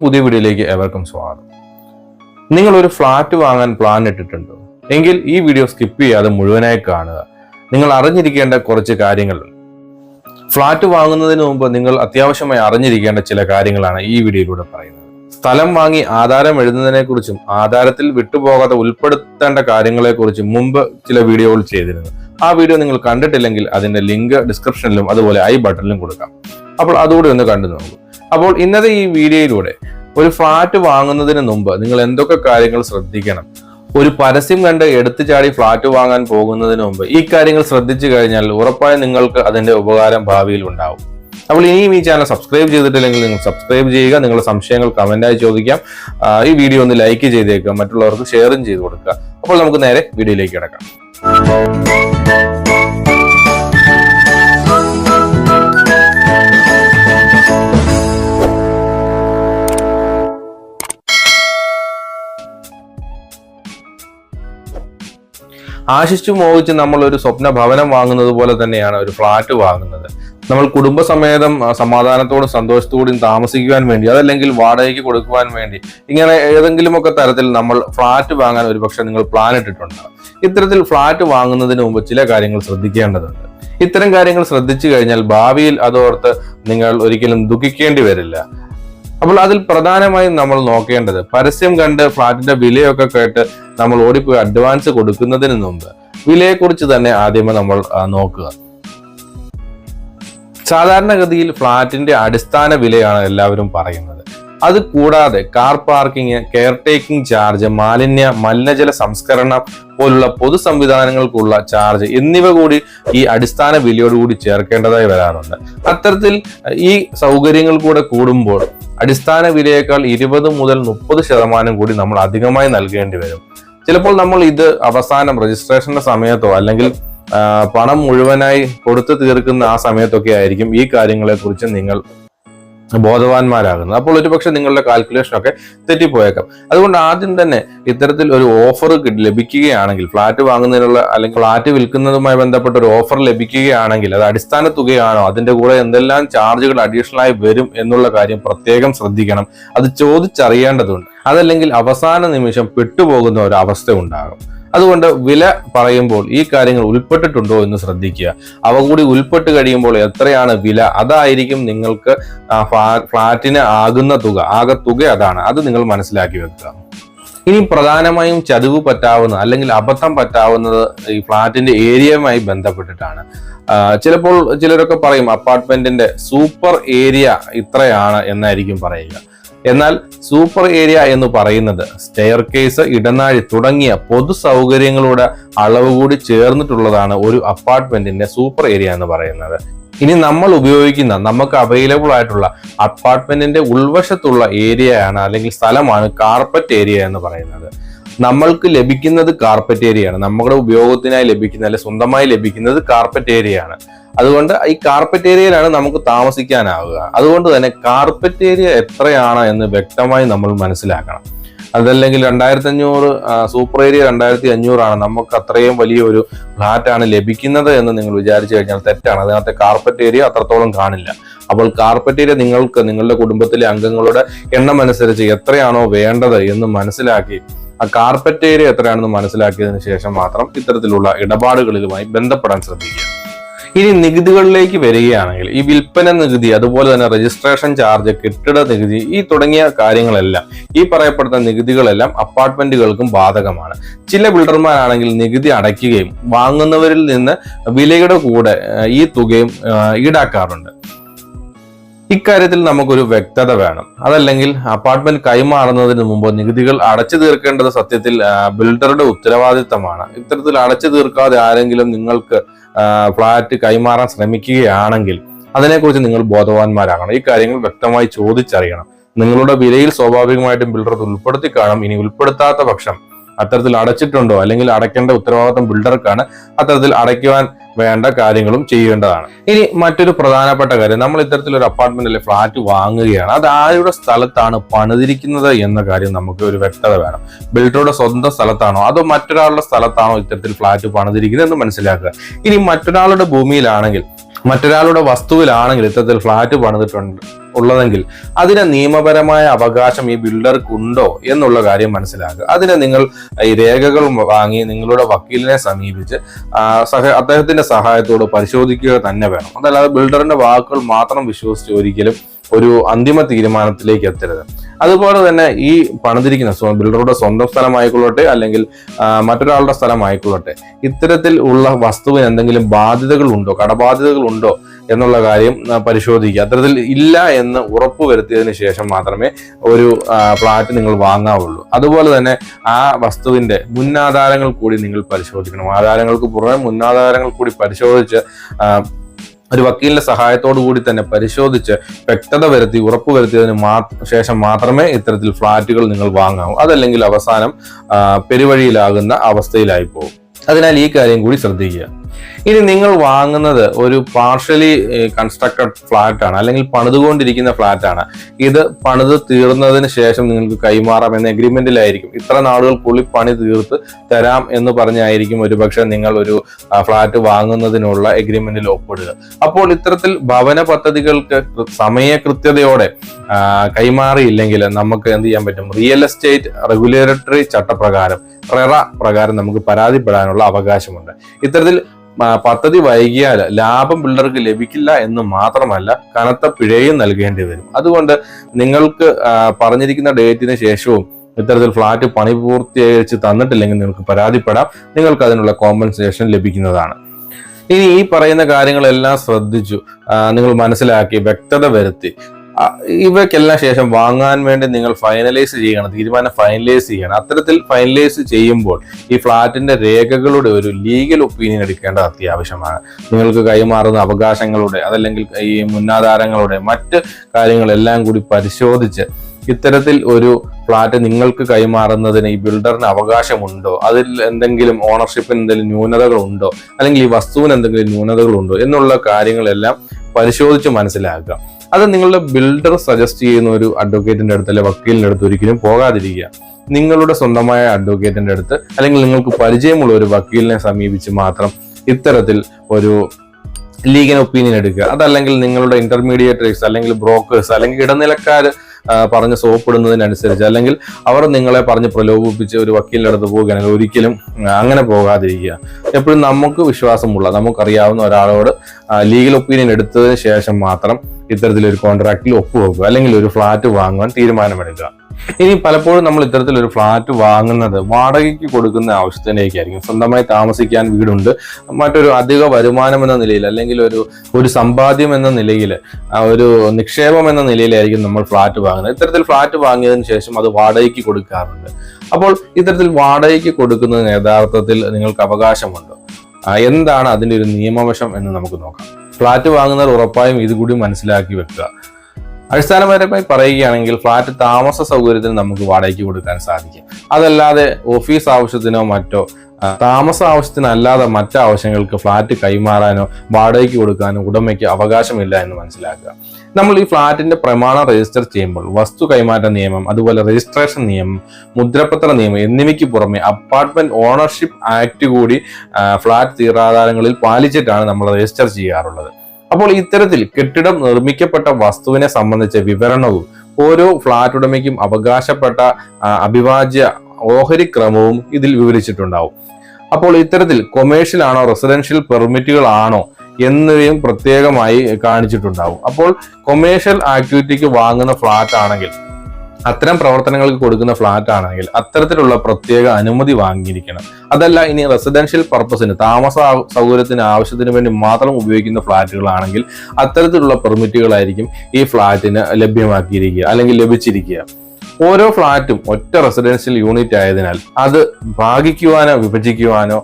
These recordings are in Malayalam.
പുതിയ വീഡിയോയിലേക്ക് ഏവർക്കും സ്വാഗതം. നിങ്ങൾ ഒരു ഫ്ലാറ്റ് വാങ്ങാൻ പ്ലാൻ ഇട്ടിട്ടുണ്ടോ? എങ്കിൽ ഈ വീഡിയോ സ്കിപ്പ് ചെയ്യാതെ മുഴുവനായി കാണുക. നിങ്ങൾ അറിഞ്ഞിരിക്കേണ്ട കുറച്ച് കാര്യങ്ങൾ ഫ്ലാറ്റ് വാങ്ങുന്നതിന് മുമ്പ് നിങ്ങൾ അത്യാവശ്യമായി അറിഞ്ഞിരിക്കേണ്ട ചില കാര്യങ്ങളാണ് ഈ വീഡിയോയിലൂടെ പറയുന്നത്. സ്ഥലം വാങ്ങി ആധാരം എഴുതുന്നതിനെ കുറിച്ചും ആധാരത്തിൽ വിട്ടുപോകാതെ ഉൾപ്പെടുത്തേണ്ട കാര്യങ്ങളെ കുറിച്ചും മുമ്പ് ചില വീഡിയോകൾ ചെയ്തിരുന്നു. ആ വീഡിയോ നിങ്ങൾ കണ്ടിട്ടില്ലെങ്കിൽ അതിന്റെ ലിങ്ക് ഡിസ്ക്രിപ്ഷനിലും അതുപോലെ ഐ ബട്ടണിലും കൊടുക്കാം. അപ്പോൾ അതുകൂടി ഒന്ന് കണ്ടു നോക്കൂ. അപ്പോൾ ഇന്നത്തെ ഈ വീഡിയോയിലൂടെ ഒരു ഫ്ലാറ്റ് വാങ്ങുന്നതിന് മുമ്പ് നിങ്ങൾ എന്തൊക്കെ കാര്യങ്ങൾ ശ്രദ്ധിക്കണം? ഒരു പരസ്യം കണ്ട് എടുത്തു ചാടി ഫ്ലാറ്റ് വാങ്ങാൻ പോകുന്നതിന് മുമ്പ് ഈ കാര്യങ്ങൾ ശ്രദ്ധിച്ചു കഴിഞ്ഞാൽ ഉറപ്പായും നിങ്ങൾക്ക് അതിന്റെ ഉപകാരം ഭാവിയിൽ ഉണ്ടാവും. അപ്പോൾ ഇനിയും ഈ ചാനൽ സബ്സ്ക്രൈബ് ചെയ്തിട്ടില്ലെങ്കിൽ നിങ്ങൾ സബ്സ്ക്രൈബ് ചെയ്യുക നിങ്ങളുടെ സംശയങ്ങൾ കമന്റായി ചോദിക്കാം. ഈ വീഡിയോ ഒന്ന് ലൈക്ക് ചെയ്തേക്കുക മറ്റുള്ളവർക്ക് ഷെയറും ചെയ്ത് കൊടുക്കുക. അപ്പോൾ നമുക്ക് നേരെ വീഡിയോയിലേക്ക് കിടക്കാം. ആശിച്ചു മോഹിച്ച് നമ്മൾ ഒരു സ്വപ്ന ഭവനം വാങ്ങുന്നത് പോലെ തന്നെയാണ് ഒരു ഫ്ലാറ്റ് വാങ്ങുന്നത്. നമ്മൾ കുടുംബസമേതം സമാധാനത്തോടും സന്തോഷത്തോടും താമസിക്കുവാൻ വേണ്ടി അതല്ലെങ്കിൽ വാടകയ്ക്ക് കൊടുക്കുവാൻ വേണ്ടി ഇങ്ങനെ ഏതെങ്കിലുമൊക്കെ തരത്തിൽ നമ്മൾ ഫ്ലാറ്റ് വാങ്ങാൻ ഒരുപക്ഷെ നിങ്ങൾ പ്ലാൻ ഇട്ടിട്ടുണ്ട്. ഇത്തരത്തിൽ ഫ്ലാറ്റ് വാങ്ങുന്നതിന് മുമ്പ് ചില കാര്യങ്ങൾ ശ്രദ്ധിക്കേണ്ടതുണ്ട്. ഇത്തരം കാര്യങ്ങൾ ശ്രദ്ധിച്ചു കഴിഞ്ഞാൽ ഭാവിയിൽ അതോർത്ത് നിങ്ങൾ ഒരിക്കലും ദുഃഖിക്കേണ്ടി വരില്ല. അപ്പോൾ അതിൽ പ്രധാനമായും നമ്മൾ നോക്കേണ്ടത് പരസ്യം കണ്ട് ഫ്ലാറ്റിന്റെ വിലയൊക്കെ കേട്ട് നമ്മൾ ഓടിപ്പോയി അഡ്വാൻസ് കൊടുക്കുന്നതിന് മുമ്പ് വിലയെക്കുറിച്ച് തന്നെ ആദ്യമേ നമ്മൾ നോക്കുക. സാധാരണഗതിയിൽ ഫ്ലാറ്റിന്റെ അടിസ്ഥാന വിലയാണ് എല്ലാവരും പറയുന്നത്. അത് കൂടാതെ car parking care taking charge മാലിന്യ മലിനജല സംസ്കരണം പോലുള്ള പൊതു സംവിധാനങ്ങൾക്കുള്ള ചാർജ് എന്നിവ കൂടി ഈ അടിസ്ഥാന വിലയോടുകൂടി ചേർക്കേണ്ടതായി വരാറുണ്ട്. അത്തരത്തിൽ ഈ സൗകര്യങ്ങൾ കൂടെ കൂടുമ്പോൾ അടിസ്ഥാന വിലയേക്കാൾ ഇരുപത് മുതൽ മുപ്പത് ശതമാനം കൂടി നമ്മൾ അധികമായി നൽകേണ്ടി വരും. ചിലപ്പോൾ നമ്മൾ ഇത് അവസാനം രജിസ്ട്രേഷന്റെ സമയത്തോ അല്ലെങ്കിൽ പണം മുഴുവനായി കൊടുത്തു തീർക്കുന്ന ആ സമയത്തൊക്കെ ആയിരിക്കും ഈ കാര്യങ്ങളെക്കുറിച്ച് നിങ്ങൾ ബോധവാന്മാരാകുന്നത്. അപ്പോൾ ഒരുപക്ഷെ നിങ്ങളുടെ കാൽക്കുലേഷനൊക്കെ തെറ്റിപ്പോയേക്കാം. അതുകൊണ്ട് ആദ്യം തന്നെ ഇത്തരത്തിൽ ഒരു ഓഫർ ലഭിക്കുകയാണെങ്കിൽ ഫ്ലാറ്റ് വാങ്ങുന്നതിനുള്ള അല്ലെങ്കിൽ ഫ്ലാറ്റ് വിൽക്കുന്നതുമായി ബന്ധപ്പെട്ട ഒരു ഓഫർ ലഭിക്കുകയാണെങ്കിൽ അത് അടിസ്ഥാന തുകയാണോ? അതിന്റെ കൂടെ എന്തെല്ലാം ചാർജുകൾ അഡീഷണൽ ആയി വരും എന്നുള്ള കാര്യം പ്രത്യേകം ശ്രദ്ധിക്കണം. അത് ചോദിച്ചറിയേണ്ടതുണ്ട്. അതല്ലെങ്കിൽ അവസാന നിമിഷം പെട്ടുപോകുന്ന ഒരു അവസ്ഥ ഉണ്ടാകും. അതുകൊണ്ട് വില പറയുമ്പോൾ ഈ കാര്യങ്ങൾ ഉൾപ്പെട്ടിട്ടുണ്ടോ എന്ന് ശ്രദ്ധിക്കുക. അവ കൂടി ഉൾപ്പെട്ട് കഴിയുമ്പോൾ എത്രയാണ് വില? അതായിരിക്കും നിങ്ങൾക്ക് ഫ്ലാറ്റിന് ആകുന്ന തുക ആകെ തുക അതാണ്. അത് നിങ്ങൾ മനസ്സിലാക്കി വെക്കുക. ഇനി പ്രധാനമായും ചതിവ് പറ്റാവുന്ന അല്ലെങ്കിൽ അബദ്ധം പറ്റാവുന്നത് ഈ ഫ്ലാറ്റിന്റെ ഏരിയയുമായി ബന്ധപ്പെട്ടിട്ടാണ്. ചിലപ്പോൾ ചിലരൊക്കെ പറയും അപ്പാർട്ട്മെന്റിന്റെ സൂപ്പർ ഏരിയ ഇത്രയാണ് എന്നായിരിക്കും പറയുക. എന്നാൽ സൂപ്പർ ഏരിയ എന്ന് പറയുന്നത് സ്റ്റെയർ കേസ് ഇടനാഴി തുടങ്ങിയ പൊതു സൗകര്യങ്ങളുടെ അളവ് കൂടി ചേർന്നിട്ടുള്ളതാണ് ഒരു അപ്പാർട്ട്മെന്റിന്റെ സൂപ്പർ ഏരിയ എന്ന് പറയുന്നത്. ഇനി നമ്മൾ ഉപയോഗിക്കുന്ന നമുക്ക് അവൈലബിൾ ആയിട്ടുള്ള അപ്പാർട്ട്മെന്റിന്റെ ഉൾവശത്തുള്ള ഏരിയയാണ് അല്ലെങ്കിൽ സ്ഥലമാണ് കാർപ്പറ്റ് ഏരിയ എന്ന് പറയുന്നത്. നമ്മൾക്ക് ലഭിക്കുന്നത് കാർപ്പറ്റ് ഏരിയയാണ് നമ്മുടെ ഉപയോഗത്തിനായി ലഭിക്കുന്ന അല്ലെങ്കിൽ സ്വന്തമായി ലഭിക്കുന്നത് കാർപ്പറ്റ് ഏരിയയാണ് അതുകൊണ്ട് ഈ കാർപ്പറ്റ് ഏരിയയിലാണ് നമുക്ക് താമസിക്കാനാവുക. അതുകൊണ്ട് തന്നെ കാർപ്പറ്റ് ഏരിയ എത്രയാണ് എന്ന് വ്യക്തമായി നമ്മൾ മനസ്സിലാക്കണം. അതല്ലെങ്കിൽ രണ്ടായിരത്തി അഞ്ഞൂറ് സൂപ്പർ ഏരിയ രണ്ടായിരത്തി അഞ്ഞൂറാണ് നമുക്ക് അത്രയും വലിയ ഒരു ഫ്ലാറ്റ് ആണ് ലഭിക്കുന്നത് എന്ന് നിങ്ങൾ വിചാരിച്ചു കഴിഞ്ഞാൽ തെറ്റാണ്. അതിനകത്തെ കാർപ്പറ്റ് ഏരിയ അത്രത്തോളം കാണില്ല. അപ്പോൾ കാർപ്പറ്റ് ഏരിയ നിങ്ങൾക്ക് നിങ്ങളുടെ കുടുംബത്തിലെ അംഗങ്ങളുടെ എണ്ണം അനുസരിച്ച് എത്രയാണോ വേണ്ടത് എന്ന് മനസ്സിലാക്കി ആ കാർപ്പറ്റ് ഏരിയ എത്രയാണെന്ന് മനസ്സിലാക്കിയതിനു ശേഷം മാത്രം ഇത്തരത്തിലുള്ള ഇടപാടുകളിലുമായി ബന്ധപ്പെടാൻ ശ്രദ്ധിക്കുക. ഇനി നികുതികളിലേക്ക് വരികയാണെങ്കിൽ ഈ വിൽപ്പന നികുതി അതുപോലെ തന്നെ രജിസ്ട്രേഷൻ ചാർജ് കെട്ടിട നികുതി ഈ തുടങ്ങിയ കാര്യങ്ങളെല്ലാം ഈ പറയപ്പെടുന്ന നികുതികളെല്ലാം അപ്പാർട്ട്മെന്റുകൾക്കും ബാധകമാണ്. ചില ബിൽഡർമാരാണെങ്കിൽ നികുതി അടയ്ക്കുകയും വാങ്ങുന്നവരിൽ നിന്ന് വിലയുടെ കൂടെ ഈ തുകയും ഈടാക്കാറുണ്ട്. ഇക്കാര്യത്തിൽ നമുക്കൊരു വ്യക്തത വേണം. അതല്ലെങ്കിൽ അപ്പാർട്ട്മെന്റ് കൈമാറുന്നതിന് മുമ്പ് നികുതികൾ അടച്ചു തീർക്കേണ്ടത് സത്യത്തിൽ ബിൽഡറുടെ ഉത്തരവാദിത്തമാണ്. ഇത്തരത്തിൽ അടച്ചു തീർക്കാതെ ആരെങ്കിലും നിങ്ങൾക്ക് ഫ്ളാറ്റ് കൈമാറാൻ ശ്രമിക്കുകയാണെങ്കിൽ അതിനെക്കുറിച്ച് നിങ്ങൾ ബോധവാന്മാരാകണം. ഈ കാര്യങ്ങൾ വ്യക്തമായി ചോദിച്ചറിയണം. നിങ്ങളുടെ വിലയിൽ സ്വാഭാവികമായിട്ടും ബിൽഡർ ഉൾപ്പെടുത്തി കാണും ഇനി ഉൾപ്പെടുത്താത്ത പക്ഷം അത്തരത്തിൽ അടച്ചിട്ടുണ്ടോ? അല്ലെങ്കിൽ അടയ്ക്കേണ്ട ഉത്തരവാദിത്തം ബിൽഡർക്കാണ്. അത്തരത്തിൽ അടയ്ക്കുവാൻ വേണ്ട കാര്യങ്ങളും ചെയ്യേണ്ടതാണ്. ഇനി മറ്റൊരു പ്രധാനപ്പെട്ട കാര്യം. നമ്മൾ ഇത്തരത്തിൽ ഒരു അപ്പാർട്ട്മെന്റ് അല്ലെങ്കിൽ ഫ്ലാറ്റ് വാങ്ങുകയാണ്. അത് ആരുടെ സ്ഥലത്താണ് പണിതിരിക്കുന്നത് എന്ന കാര്യം നമുക്ക് ഒരു വ്യക്തത വേണം. ബിൽഡറുടെ സ്വന്തം സ്ഥലത്താണോ? അതോ മറ്റൊരാളുടെ സ്ഥലത്താണോ ഇത്തരത്തിൽ ഫ്ലാറ്റ് പണിതിരിക്കുന്നത് എന്ന് മനസ്സിലാക്കുക. ഇനി മറ്റൊരാളുടെ ഭൂമിയിലാണെങ്കിൽ മറ്റൊരാളുടെ വസ്തുവിലാണെങ്കിൽ ഇത്തരത്തിൽ ഫ്ലാറ്റ് പണിതിട്ടുണ്ട് ഉള്ളതെങ്കിൽ അതിന് നിയമപരമായ അവകാശം ഈ ബിൽഡർക്ക് ഉണ്ടോ എന്നുള്ള കാര്യം മനസ്സിലാക്കുക. അതിന് നിങ്ങൾ ഈ രേഖകൾ വാങ്ങി നിങ്ങളുടെ വക്കീലിനെ സമീപിച്ച് സഹ അദ്ദേഹത്തിന്റെ സഹായത്തോട് പരിശോധിക്കുക തന്നെ വേണം. അതല്ലാതെ ബിൽഡറിന്റെ വാക്കുകൾ മാത്രം വിശ്വസിച്ച് ഒരിക്കലും ഒരു അന്തിമ തീരുമാനത്തിലേക്ക് എത്തരുത്. അതുപോലെ തന്നെ ഈ പണിതിരിക്കുന്ന ബിൽഡറുടെ സ്വന്തം സ്ഥലമായിക്കൊള്ളട്ടെ അല്ലെങ്കിൽ മറ്റൊരാളുടെ സ്ഥലമായിക്കൊള്ളട്ടെ ഇത്തരത്തിൽ ഉള്ള വസ്തുവിന് എന്തെങ്കിലും ബാധ്യതകൾ ഉണ്ടോ കടബാധ്യതകൾ ഉണ്ടോ എന്നുള്ള കാര്യം പരിശോധിക്കുക. അത്തരത്തിൽ ഇല്ല എന്ന് ഉറപ്പുവരുത്തിയതിനു ശേഷം മാത്രമേ ഒരു ഫ്ലാറ്റ് നിങ്ങൾ വാങ്ങാവുള്ളൂ. അതുപോലെ തന്നെ ആ വസ്തുവിന്റെ മുന്നാധാരങ്ങൾ കൂടി നിങ്ങൾ പരിശോധിക്കണം. ആധാരങ്ങൾക്ക് പുറമെ മുന്നാധാരങ്ങൾ കൂടി പരിശോധിച്ച് ഒരു വക്കീലിന്റെ സഹായത്തോടു കൂടി തന്നെ പരിശോധിച്ച് വ്യക്തത വരുത്തി ഉറപ്പ് വരുത്തിയതിന് മാ ശേഷം മാത്രമേ ഇത്തരത്തിൽ ഫ്ലാറ്റുകൾ നിങ്ങൾ വാങ്ങാവൂ. അതല്ലെങ്കിൽ അവസാനം പെരുവഴിയിലാകുന്ന അവസ്ഥയിലായി പോകും അതിനാൽ ഈ കാര്യം കൂടി ശ്രദ്ധിക്കുക. ഇനി നിങ്ങൾ വാങ്ങുന്നത് ഒരു പാർഷ്യലി കൺസ്ട്രക്റ്റഡ് ഫ്ലാറ്റ് ആണ് അല്ലെങ്കിൽ പണിതുകൊണ്ടിരിക്കുന്ന ഫ്ലാറ്റ് ആണ്. ഇത് പണിത് തീർന്നതിന് ശേഷം നിങ്ങൾക്ക് കൈമാറാം എന്ന എഗ്രിമെന്റിലായിരിക്കും ഇത്ര നാളുകൾക്കുള്ളിൽ പണി തീർത്ത് തരാം എന്ന് പറഞ്ഞായിരിക്കും ഒരുപക്ഷെ നിങ്ങൾ ഒരു ഫ്ലാറ്റ് വാങ്ങുന്നതിനുള്ള എഗ്രിമെന്റിൽ ഒപ്പിടുക. അപ്പോൾ ഇത്തരത്തിൽ ഭവന പദ്ധതികൾക്ക് സമയകൃത്യതയോടെ കൈമാറിയില്ലെങ്കിൽ നമുക്ക് എന്ത് ചെയ്യാൻ പറ്റും? റിയൽ എസ്റ്റേറ്റ് റെഗുലേറ്ററി ചട്ടപ്രകാരം റെറ പ്രകാരം നമുക്ക് പരാതിപ്പെടാനുള്ള അവകാശമുണ്ട്. ഇത്തരത്തിൽ പദ്ധതി വൈകിയാൽ ലാഭം പിള്ളേർക്ക് ലഭിക്കില്ല എന്ന് മാത്രമല്ല കനത്ത പിഴയും നൽകേണ്ടി വരും. അതുകൊണ്ട് നിങ്ങൾക്ക് പറഞ്ഞിരിക്കുന്ന ഡേറ്റിന് ശേഷവും ഇത്തരത്തിൽ ഫ്ലാറ്റ് പണി പൂർത്തീകരിച്ച് തന്നിട്ടില്ലെങ്കിൽ നിങ്ങൾക്ക് പരാതിപ്പെടാം. നിങ്ങൾക്ക് അതിനുള്ള കോമ്പൻസേഷൻ ലഭിക്കുന്നതാണ്. ഇനി ഈ പറയുന്ന കാര്യങ്ങളെല്ലാം ശ്രദ്ധിച്ചു നിങ്ങൾ മനസ്സിലാക്കി വ്യക്തത വരുത്തി. ഇവയ്ക്കെല്ലാം ശേഷം വാങ്ങാൻ വേണ്ടി നിങ്ങൾ ഫൈനലൈസ് ചെയ്യണം തീരുമാനം ഫൈനലൈസ് ചെയ്യണം. അത്തരത്തിൽ ഫൈനലൈസ് ചെയ്യുമ്പോൾ ഈ ഫ്ലാറ്റിന്റെ രേഖകളുടെ ഒരു ലീഗൽ ഒപ്പീനിയൻ എടുക്കേണ്ടത് അത്യാവശ്യമാണ്. നിങ്ങൾക്ക് കൈമാറുന്ന അവകാശങ്ങളുടെ അതല്ലെങ്കിൽ ഈ മുന്നാധാരങ്ങളുടെ മറ്റ് കാര്യങ്ങളെല്ലാം കൂടി പരിശോധിച്ച് ഇത്തരത്തിൽ ഒരു ഫ്ലാറ്റ് നിങ്ങൾക്ക് കൈമാറുന്നതിന് ഈ ബിൽഡറിന് അവകാശമുണ്ടോ? അതിൽ എന്തെങ്കിലും ഓണർഷിപ്പിന് എന്തെങ്കിലും ന്യൂനതകൾ ഉണ്ടോ അല്ലെങ്കിൽ ഈ വസ്തുവിന് എന്തെങ്കിലും ന്യൂനതകളുണ്ടോ? എന്നുള്ള കാര്യങ്ങളെല്ലാം പരിശോധിച്ച് മനസ്സിലാക്കുക. അത് നിങ്ങളുടെ ബിൽഡർ സജസ്റ്റ് ചെയ്യുന്ന ഒരു അഡ്വക്കേറ്റിന്റെ അടുത്ത് അല്ലെങ്കിൽ വക്കീലിന്റെ അടുത്ത് ഒരിക്കലും പോകാതിരിക്കുക. നിങ്ങളുടെ സ്വന്തമായ അഡ്വക്കേറ്റിന്റെ അടുത്ത് അല്ലെങ്കിൽ നിങ്ങൾക്ക് പരിചയമുള്ള ഒരു വക്കീലിനെ സമീപിച്ച് മാത്രം ഇത്തരത്തിൽ ഒരു ലീഗൽ ഒപ്പീനിയൻ എടുക്കുക. അതല്ലെങ്കിൽ നിങ്ങളുടെ ഇന്റർമീഡിയേറ്റേഴ്സ് അല്ലെങ്കിൽ ബ്രോക്കേഴ്സ് അല്ലെങ്കിൽ ഇടനിലക്കാർ പറഞ്ഞ് സോപ്പിടുന്നതിനനുസരിച്ച് അല്ലെങ്കിൽ അവർ നിങ്ങളെ പറഞ്ഞ് പ്രലോഭിപ്പിച്ച് ഒരു വക്കീലിന്റെ അടുത്ത് പോവുകയാണെങ്കിൽ ഒരിക്കലും അങ്ങനെ പോകാതിരിക്കുക. എപ്പോഴും നമുക്ക് വിശ്വാസമുള്ള നമുക്കറിയാവുന്ന ഒരാളോട് ലീഗൽ ഒപ്പീനിയൻ എടുത്തതിന് ശേഷം മാത്രം ഇത്തരത്തിലൊരു കോൺട്രാക്റ്റിൽ ഒപ്പുവെക്കുക അല്ലെങ്കിൽ ഒരു ഫ്ലാറ്റ് വാങ്ങുവാൻ തീരുമാനമെടുക്കുക. ഇനി പലപ്പോഴും നമ്മൾ ഇത്തരത്തിലൊരു ഫ്ലാറ്റ് വാങ്ങുന്നത് വാടകയ്ക്ക് കൊടുക്കുന്ന ആവശ്യത്തിനേക്കായിരിക്കും. സ്വന്തമായി താമസിക്കാൻ വീടുണ്ട്. മറ്റൊരു അധിക വരുമാനം എന്ന നിലയിൽ അല്ലെങ്കിൽ ഒരു ഒരു സമ്പാദ്യം എന്ന നിലയിൽ ഒരു നിക്ഷേപം എന്ന നിലയിലായിരിക്കും നമ്മൾ ഫ്ലാറ്റ് വാങ്ങുന്നത്. ഇത്തരത്തിൽ ഫ്ലാറ്റ് വാങ്ങിയതിന് ശേഷം അത് വാടകയ്ക്ക് കൊടുക്കാറുണ്ട്. അപ്പോൾ ഇത്തരത്തിൽ വാടകയ്ക്ക് കൊടുക്കുന്നതിന് യഥാർത്ഥത്തിൽ നിങ്ങൾക്ക് അവകാശമുണ്ടോ? എന്താണ് അതിന്റെ ഒരു നിയമവശം എന്ന് നമുക്ക് നോക്കാം. ഫ്ലാറ്റ് വാങ്ങുന്നവർ ഉറപ്പായും ഇതുകൂടി മനസ്സിലാക്കി വെക്കുക. അടിസ്ഥാനപരമായി പറയുകയാണെങ്കിൽ ഫ്ലാറ്റ് താമസ സൗകര്യത്തിന് നമുക്ക് വാടകയ്ക്ക് കൊടുക്കാൻ സാധിക്കും. അതല്ലാതെ ഓഫീസ് ആവശ്യത്തിനോ മറ്റോ താമസ ആവശ്യത്തിനല്ലാതെ മറ്റ് ആവശ്യങ്ങൾക്ക് ഫ്ലാറ്റ് കൈമാറാനോ വാടകയ്ക്ക് കൊടുക്കാനോ ഉടമയ്ക്ക് അവകാശമില്ല എന്ന് മനസ്സിലാക്കുക. നമ്മൾ ഈ ഫ്ലാറ്റിന്റെ പ്രമാണം രജിസ്റ്റർ ചെയ്യുമ്പോൾ വസ്തു കൈമാറ്റ നിയമം അതുപോലെ രജിസ്ട്രേഷൻ നിയമം മുദ്രപത്ര നിയമം എന്നിവയ്ക്ക് പുറമെ അപ്പാർട്ട്മെന്റ് ഓണർഷിപ്പ് ആക്ട് കൂടി ഫ്ലാറ്റ് തീരാധാരങ്ങളിൽ പാലിച്ചിട്ടാണ് നമ്മൾ രജിസ്റ്റർ ചെയ്യാറുള്ളത്. അപ്പോൾ ഇത്തരത്തിൽ കെട്ടിടം നിർമ്മിക്കപ്പെട്ട വസ്തുവിനെ സംബന്ധിച്ച വിവരണവും ഓരോ ഫ്ലാറ്റ് ഉടമയ്ക്കും അവകാശപ്പെട്ട അഭിവാജ്യ ഓഹരി ക്രമവും ഇതിൽ വിവരിച്ചിട്ടുണ്ടാവും. അപ്പോൾ ഇത്തരത്തിൽ കൊമേഴ്ഷ്യൽ ആണോ റെസിഡൻഷ്യൽ പെർമിറ്റുകൾ ആണോ എന്നിവയും പ്രത്യേകമായി കാണിച്ചിട്ടുണ്ടാവും. അപ്പോൾ കൊമേഴ്ഷ്യൽ ആക്ടിവിറ്റിക്ക് വാങ്ങുന്ന ഫ്ലാറ്റ് ആണെങ്കിൽ അത്തരം പ്രവർത്തനങ്ങൾക്ക് കൊടുക്കുന്ന ഫ്ലാറ്റ് ആണെങ്കിൽ അത്തരത്തിലുള്ള പ്രത്യേക അനുമതി വാങ്ങിയിരിക്കണം. അതല്ല ഇനി റെസിഡൻഷ്യൽ പർപ്പസിന് താമസ സൗകര്യത്തിന് ആവശ്യത്തിന് വേണ്ടി മാത്രം ഉപയോഗിക്കുന്ന ഫ്ലാറ്റുകളാണെങ്കിൽ അത്തരത്തിലുള്ള പെർമിറ്റുകളായിരിക്കും ഈ ഫ്ലാറ്റിന് ലഭ്യമാക്കിയിരിക്കുക അല്ലെങ്കിൽ ലഭിച്ചിരിക്കുക. ഓരോ ഫ്ലാറ്റും ഒറ്റ റെസിഡൻഷ്യൽ യൂണിറ്റ് ആയതിനാൽ അത് ഭാഗിക്കുവാനോ വിഭജിക്കുവാനോ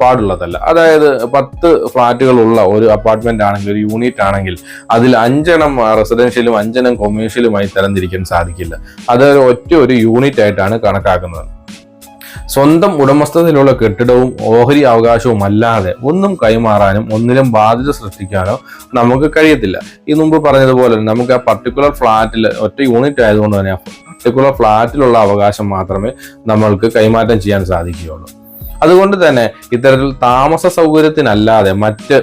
പാടുള്ളതല്ല. അതായത് പത്ത് ഫ്ളാറ്റുകളുള്ള ഒരു അപ്പാർട്ട്മെന്റ് ആണെങ്കിൽ ഒരു യൂണിറ്റ് ആണെങ്കിൽ അതിൽ അഞ്ചെണ്ണം റെസിഡൻഷ്യലും അഞ്ചെണ്ണം കൊമേഴ്ഷ്യലുമായി തരംതിരിക്കാൻ സാധിക്കില്ല. അത് ഒറ്റ ഒരു യൂണിറ്റ് ആയിട്ടാണ് കണക്കാക്കുന്നത്. സ്വന്തം ഉടമസ്ഥതയിലുള്ള കെട്ടിടവും ഓഹരി അവകാശവും അല്ലാതെ ഒന്നും കൈമാറാനും ഒന്നിലും ബാധ്യത സൃഷ്ടിക്കാനോ നമുക്ക് കഴിയത്തില്ല. ഈ മുമ്പ് പറഞ്ഞതുപോലെ നമുക്ക് ആ പർട്ടിക്കുലർ ഫ്ലാറ്റിൽ ഒറ്റ യൂണിറ്റ് ആയതുകൊണ്ട് തന്നെ പർട്ടിക്കുലർ ഫ്ലാറ്റിലുള്ള അവകാശം മാത്രമേ നമ്മൾക്ക് കൈമാറ്റം ചെയ്യാൻ സാധിക്കുകയുള്ളൂ. അതുകൊണ്ട് തന്നെ ഇത്തരത്തിൽ താമസ സൗകര്യത്തിനല്ലാതെ മറ്റ്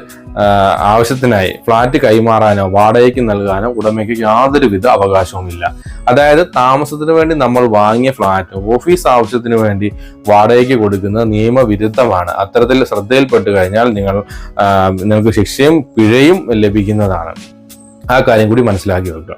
ആവശ്യത്തിനായി ഫ്ലാറ്റ് കൈമാറാനോ വാടകയ്ക്ക് നൽകാനോ ഉടമയ്ക്ക് യാതൊരുവിധ അവകാശവുമില്ല. അതായത് താമസത്തിന് വേണ്ടി നമ്മൾ വാങ്ങിയ ഫ്ലാറ്റ് ഓഫീസ് ആവശ്യത്തിന് വേണ്ടി വാടകയ്ക്ക് കൊടുക്കുന്നത് നിയമവിരുദ്ധമാണ്. അത്തരത്തിൽ ശ്രദ്ധയിൽപ്പെട്ട് കഴിഞ്ഞാൽ നിങ്ങൾ നിങ്ങൾക്ക് ശിക്ഷയും പിഴയും ലഭിക്കുന്നതാണ്. ആ കാര്യം കൂടി മനസ്സിലാക്കി വെക്കുക.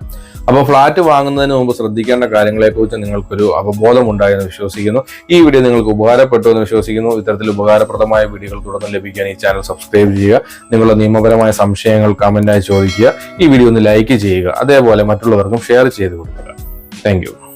അപ്പോൾ ഫ്ലാറ്റ് വാങ്ങുന്നതിന് മുമ്പ് ശ്രദ്ധിക്കേണ്ട കാര്യങ്ങളെക്കുറിച്ച് നിങ്ങൾക്കൊരു അവബോധം ഉണ്ടായെന്ന് വിശ്വസിക്കുന്നു. ഈ വീഡിയോ നിങ്ങൾക്ക് ഉപകാരപ്പെട്ടു എന്ന് വിശ്വസിക്കുന്നു. ഇത്തരത്തിൽ ഉപകാരപ്രദമായ വീഡിയോകൾ തുടർന്ന് ലഭിക്കാൻ ഈ ചാനൽ സബ്സ്ക്രൈബ് ചെയ്യുക. നിങ്ങളുടെ നിയമപരമായ സംശയങ്ങൾ കമന്റായി ചോദിക്കുക. ഈ വീഡിയോ ഒന്ന് ലൈക്ക് ചെയ്യുക. അതേപോലെ മറ്റുള്ളവർക്കും ഷെയർ ചെയ്ത് കൊടുക്കുക. താങ്ക്